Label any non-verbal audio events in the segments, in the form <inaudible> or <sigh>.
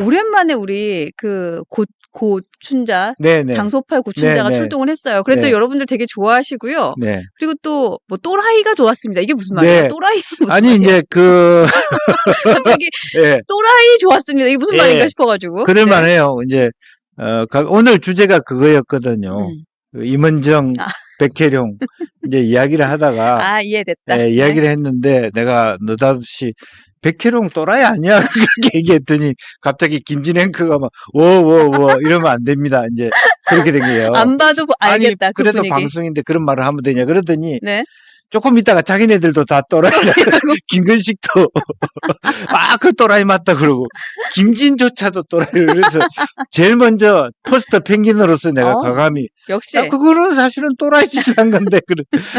오랜만에 우리 그 고, 고춘자, 네네. 장소팔 고춘자가 네, 네. 출동을 했어요. 그랬더니 네. 여러분들 되게 좋아하시고요. 네. 그리고 또 뭐 또라이가 좋았습니다. 이게 무슨 말이에요? 네. 또라이 무슨 아니 말이에요? 이제 그 <laughs> <laughs> 갑자기 예. 또라이 좋았습니다. 이게 무슨 예. 말인가 싶어가지고. 그럴 네. 만해요. 이제 어, 가- 오늘 주제가 그거였거든요. 음. 그 임원정, 아. 백혜룡 이제 이야기를 하다가 아 이해됐다. 예, 이야기를 했는데 내가 느닷없이 백혜룡 또라이 아니야 <laughs> 그렇게 얘기했더니 갑자기 김진앵크가 막 워워워 이러면 안 됩니다. 이제 그렇게 된 거예요. 네. 안 봐도 보- 알겠다. 아니, 그 그래도 분위기. 방송인데 그런 말을 하면 되냐 그러더니 네. 조금 있다가 자기네들도 다 또라이라고 <laughs> 김근식도 <laughs> 아그 또라이 맞다 그러고 김진조차도 또라이 그래서 제일 먼저 포스터 펭귄으로서 내가 어, 과감히 역시. 야, 그거는 사실은 또라이 짓을 한 건데 그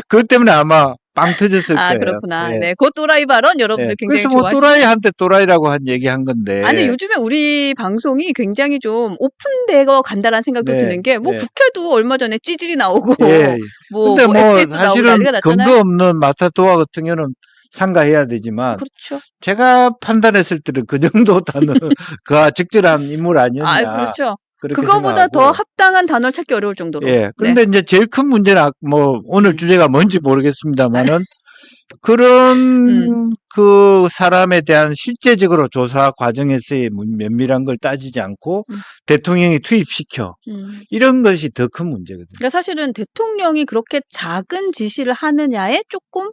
그것 때문에 아마 빵 터졌을 아 거예요. 그렇구나. 예. 네. 그 또라이 발언 여러분들 예. 굉장히 그래서 뭐 좋아하시죠. 또라이한테 또라이라고 한 얘기 한 건데. 아니 요즘에 우리 방송이 굉장히 좀 오픈되어 간다라는 생각도 네, 드는 게 뭐 네. 국회도 얼마 전에 찌질이 나오고 예. <laughs> 뭐, 근데 뭐 뭐 사실은. 근거 없는 마타도어 같은 경우는 상가해야 되지만 그렇죠. 제가 판단했을 때는 그 정도 단어 <laughs> 그 적절한 인물 아니었냐. 아 그렇죠. 그거보다 더. 합당한 단어를 찾기 어려울 정도로. 예. 그런데 이제 제일 큰 문제는 아- 뭐 오늘 음. 주제가 뭔지 모르겠습니다만은 <laughs> 그런 음. 그 사람에 대한 실제적으로 조사 과정에서의 문- 면밀한 걸 따지지 않고 음. 대통령이 투입시켜 음. 이런 것이 더 큰 문제거든요. 그러니까 사실은 대통령이 그렇게 작은 지시를 하느냐에 조금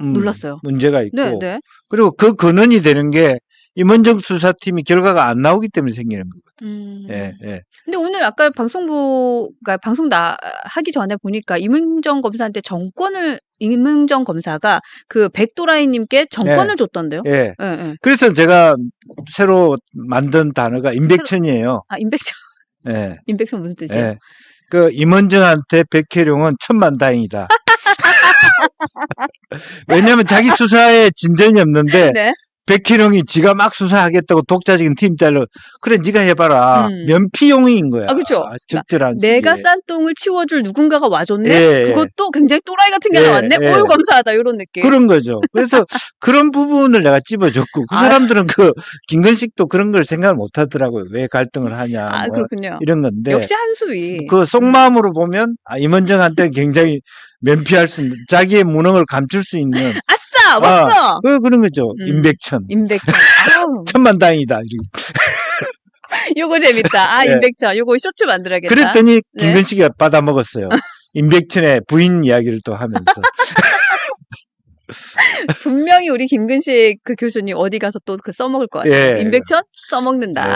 음, 놀랐어요. 문제가 있고 네, 네. 그리고 그 근원이 되는 게 임원정 수사팀이 결과가 안 나오기 때문에 생기는 거거든요. 음. 예, 예. 근데 오늘 아까 방송부, 가 방송 나, 하기 전에 보니까 임은정 검사한테 정권을, 임은정 검사가 그 백도라이님께 정권을 줬던데요? 예. 예, 예. 그래서 제가 새로 만든 단어가 임백천이에요. 아, 임백천, 예. <laughs> 임백천 무슨 뜻이에요? 예. 그 임원정한테 백혜룡은 천만 다행이다. <laughs> 왜냐하면 자기 수사에 진전이 없는데 네. 백희룡이 지가 막 수사하겠다고 독자적인 팀 잘로 그래 네가 해봐라 음. 면피용인 거야. 아, 그쵸. 적절한 내가. 싼 똥을 치워줄 누군가가 와줬네? 예, 예. 그것도 굉장히 또라이 같은 게 예, 나왔네? 예. 어유 감사하다, 이런 느낌. 그런 거죠. 그래서 <laughs> 그런 부분을 내가 집어줬고 그 아. 사람들은 그 김건식도 그런 걸 생각을 못 하더라고요. 왜 갈등을 하냐 아, 뭐 그렇군요. 이런 건데 역시 한수위. 그 속마음으로 보면 아, 임원정한테 굉장히 면피할 수 있는 자기의 무능을 감출 수 있는 아싸! 왔어! 그 그런 거죠. 음. 임백천 임백천. 아우, <laughs> 천만 다행이다. 이렇게. <laughs> 요거 재밌다. 아, 네. 임백천. 요거 쇼츠 만들어야겠다. 그랬더니 네. 김건식이가 받아 먹었어요. 임백천의 부인 이야기를 또 하면서. <laughs> 분명히 우리 김근식 그 교수님 어디 가서 또 그 써먹을 것 같아요. 예. 임백천? 써먹는다. 예.